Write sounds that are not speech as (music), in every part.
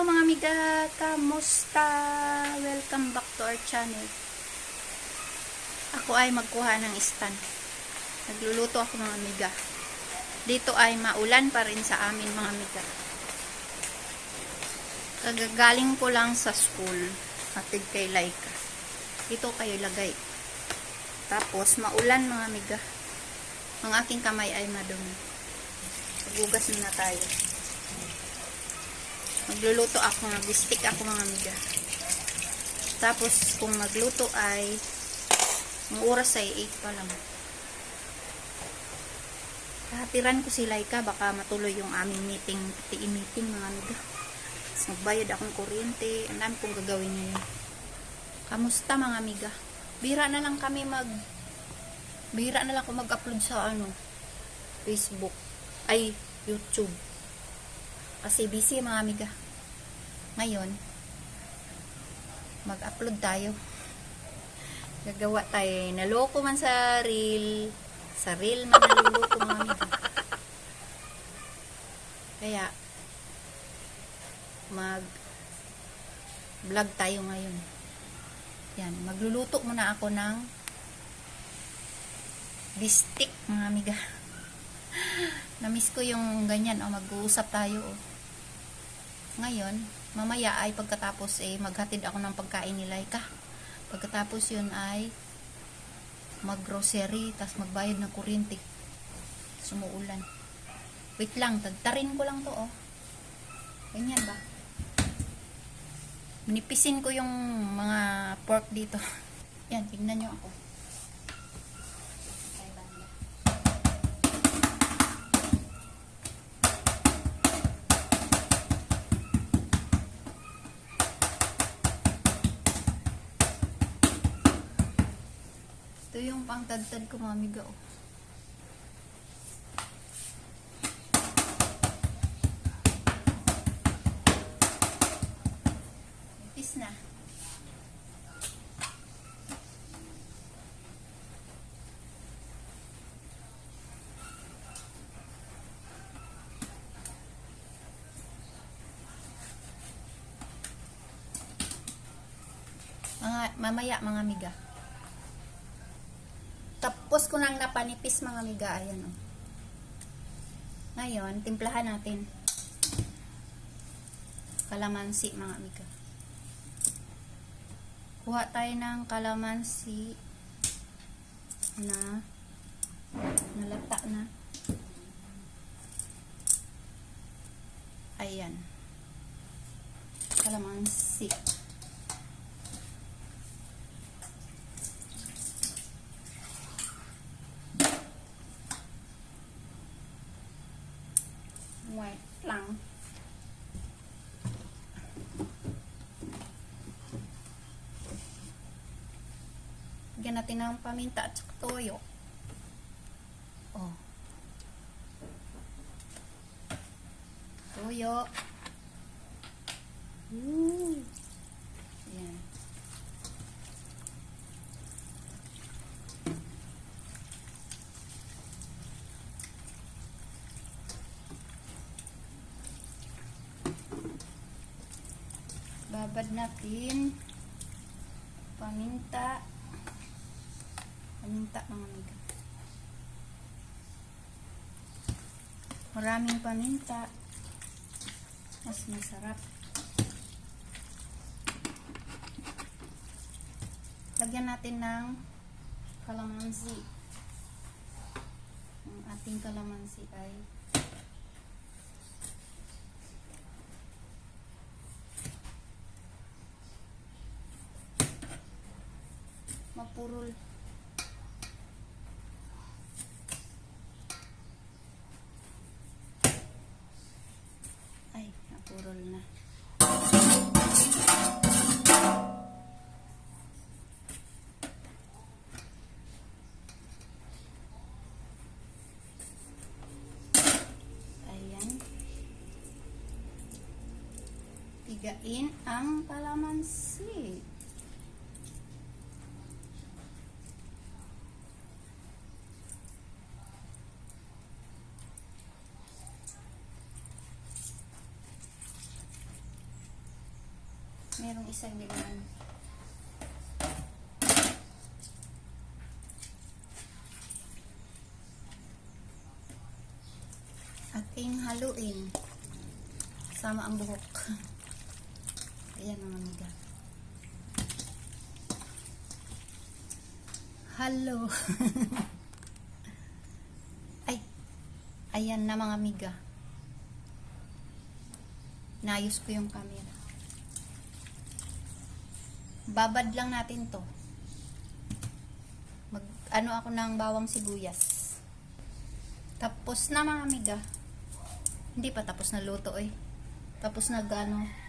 Hello mga amiga, kamusta? Welcome back to our channel. Ako ay magkuha ng stand. Nagluluto ako mga amiga. Dito ay maulan pa rin sa amin mga amiga. Kagagaling ko lang sa school. Hatid kay Laika. Dito kayo lagay. Tapos maulan mga amiga. Ang aking kamay ay madumi. Magugas muna tayo. Magluluto ako, mag-stick ako mga amiga. Tapos, kung magluto ay, ang oras ay 8 pa lang. Hatiran ko si Laika, baka matuloy yung aming meeting, PTE meeting mga amiga. Tapos magbayad akong kuryente, ang dami kong gagawin ngayon. Kamusta mga amiga? Bira na lang kami mag, bira na lang ako mag-upload sa ano, Facebook, ay, YouTube. Kasi busy mga amiga. Ngayon, mag-upload tayo. Gagawa tayo. Naloko man sa reel. Sa reel man naluloko mga amiga. Kaya, mag vlog tayo ngayon. Yan, magluluto muna ako ng bistik mga amiga. (laughs) Namiss ko yung ganyan, oh, mag-uusap tayo, oh. Ngayon, mamaya ay pagkatapos eh, maghatid ako ng pagkain ni Laika. Pagkatapos yun ay mag-grocery, tas magbayad ng kuryente. Sumuulan. Wait lang, tagtarin ko lang to, oh. Ganyan ba? Nipisin ko yung mga pork dito. (laughs) Yan, tignan nyo ako. Pangtadtad ko, mamiga, oh. Nipis na. Mga, mamaya, mga miga. Tapos ko nang napanipis mga miga. Ayan o. Ngayon, timplahan natin. Kalamansi mga miga. Kuha tayo ng kalamansi na nalata na. Ayan. Kalamansi. Wait lang. Lagyan natin ng paminta at saka toyo. Oh. Toyo. Woo. Ayan. babad natin paminta paminta mga amiga. Maraming paminta mas masarap. Lagyan natin ng kalamansi. Ang ating kalamansi ay mapurol. Tigain ang kalamansi. Merong isang nilaman. Ating haluin. Sama ang buhok. (laughs) Ayan mga amiga. Hello. (laughs) Ay. Ayan na mga amiga. Naayos ko yung camera. Babad lang natin to. Mag, ano ako ng bawang sibuyas. Tapos na mga amiga. Hindi pa tapos na luto eh. Tapos na ano.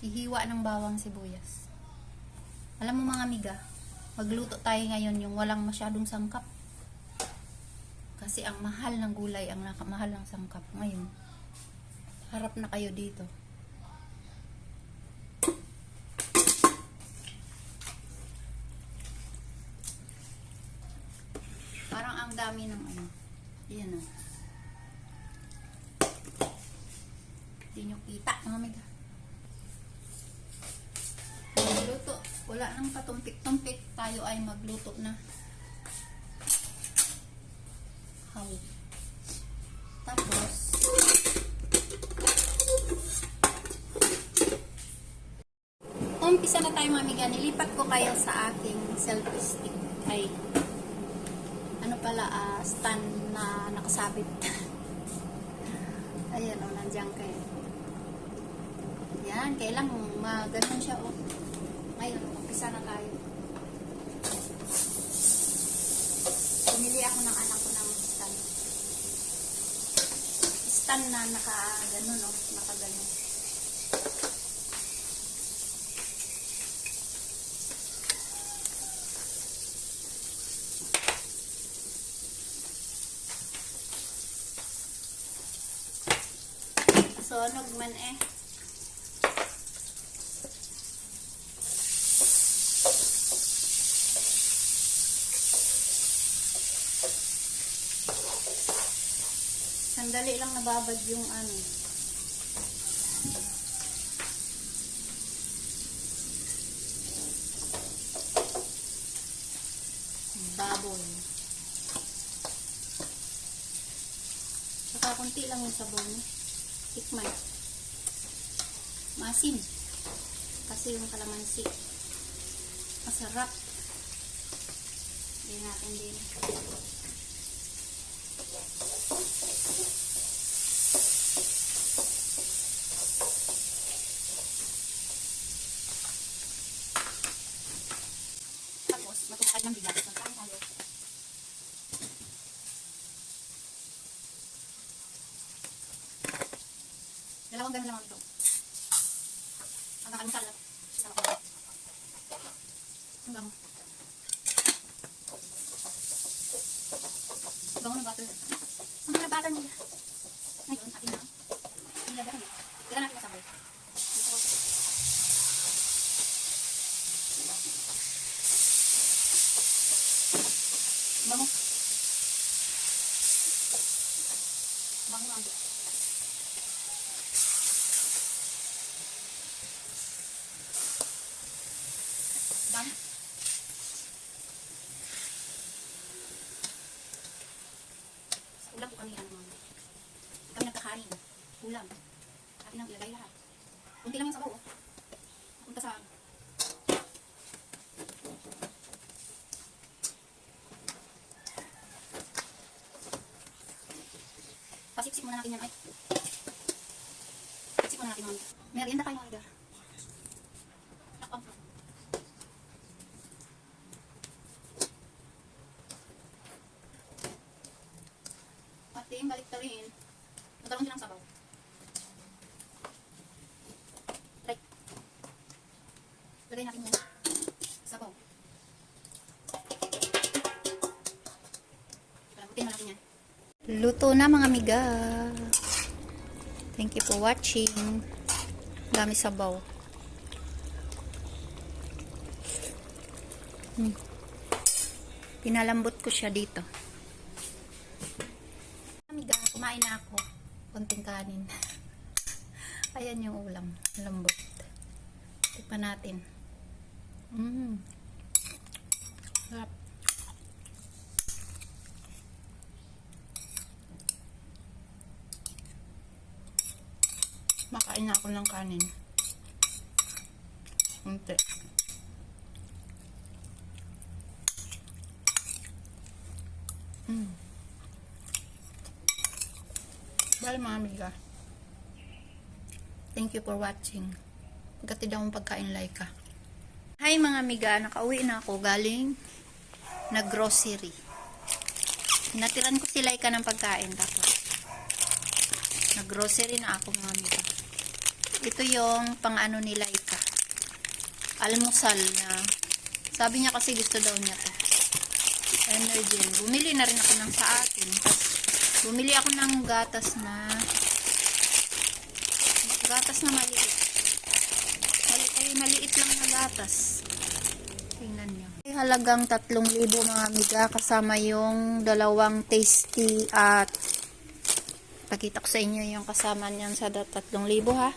Hihiwa ng bawang sibuyas. Alam mo mga amiga, magluto tayo ngayon yung walang masyadong sangkap. Kasi ang mahal ng gulay, ang nakamahal ng sangkap ngayon. Harap na kayo dito. Parang ang dami ng ano. Yan o. Hindi nyo kita, mga amiga. Wala nang patumpik-tumpik. Tayo ay magluto na. How? Tapos, umpisa na tayo mga amiga. Nilipat ko kayo sa aking selfie stick. Ay, ano pala, ah, stand na nakasabit. (laughs) Ayan, oh, nandiyan kayo. Yan, kailang maganon siya, oh. Ngayon, umpisa na tayo. Pumili ako ng anak ko ng stand. Stand na naka, ganon, oh, naka ganon. Sunog man eh. Sandali lang nababad yung ano. Baboy. Saka kunti lang yung sabon. Tikman. Masin. Kasi yung kalamansi. Masarap. Hindi natin din. Ng bigas. Magkain tayo. Dalawang ganun lang ito. Ang. Isang ako. Ang. Ang bango ng butter. Ang butter nila. Atin na. Ilagay na. Ilagay natin masabay. Ito. Ang bango. Ang bango ng butter. Dami. Sa ulam po kami, ano, mga- kami nagkakanin. Ulam. Atin ang ilagay lahat. Kunti lang yung sabaw, oh. Punta sa... Pasipsip muna natin yan, ay. Pasipsip muna natin, mga. Merienda kayo, mga. Takpan. Pating, balik ta rin. Magkaroon din ng sabaw. Try. Lagay natin yung Luto na mga amiga. Thank you for watching. Dami sabaw. Hmm. Pinalambot ko siya dito. Amiga, kumain na ako. Konting kanin. (laughs) Ayan yung ulam. Lambot. Tikpan natin. Mmm. Sarap. Makain na ako ng kanin. Unti. Mm. Bale mga amiga. Thank you for watching. Gatid akong pagkain like ka. Hi mga amiga, nakauwi na ako galing nag-grocery. Natiran ko si Laika ng pagkain tapos nag-grocery na ako mga amiga. Ito yung pang-ano ni Laika. Almusal na sabi niya kasi gusto daw niya to. Energy. Bumili na rin ako ng sa akin. Tapos bumili ako ng gatas na gatas na maliit. Mali, ay, maliit lang na gatas. Tingnan nyo. Ay, halagang 3,000 mga amiga kasama yung dalawang tasty at pakita ko sa inyo yung kasama niyan sa da- 3,000 ha.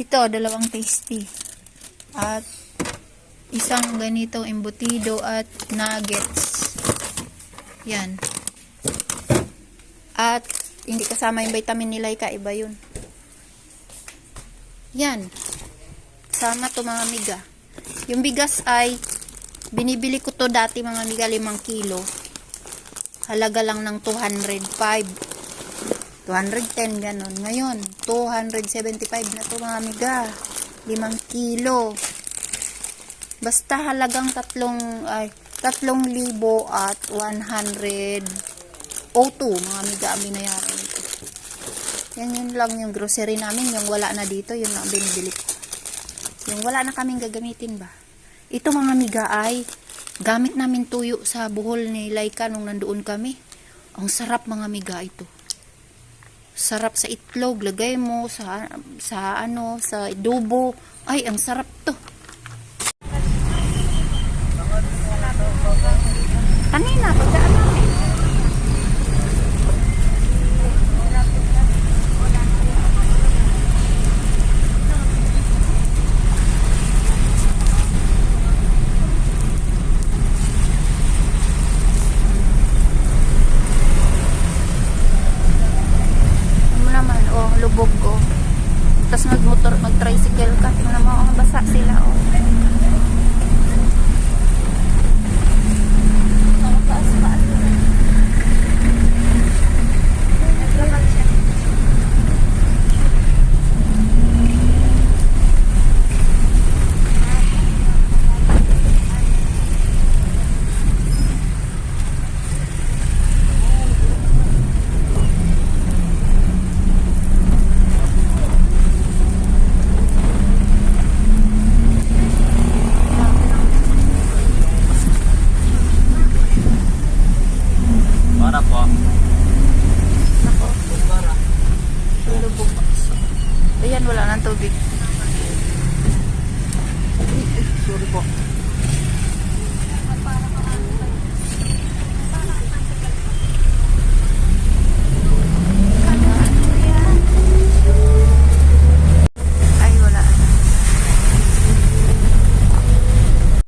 Ito, dalawang tasty. At isang ganitong embutido at nuggets. Yan. At hindi kasama yung vitamin nila iba yun. Yan. Sama to mga miga. Yung bigas ay binibili ko to dati mga miga 5 kilo. Halaga lang ng 205. 210 ganon. Ngayon, 275 na to mga miga. 5 kilo. Basta halagang tatlong ay 3,000 at 100 O2 mga miga ang binayaran nito. Yan yun lang yung grocery namin. Yung wala na dito, yun ang binibili ko. Yung wala na kaming gagamitin ba. Ito mga miga ay gamit namin tuyo sa buhol ni Laika nung nandoon kami. Ang sarap mga miga ito. Sarap sa itlog, lagay mo sa sa ano, sa adobo. Ay, ang sarap to. Kanina, pagdaan Sophie.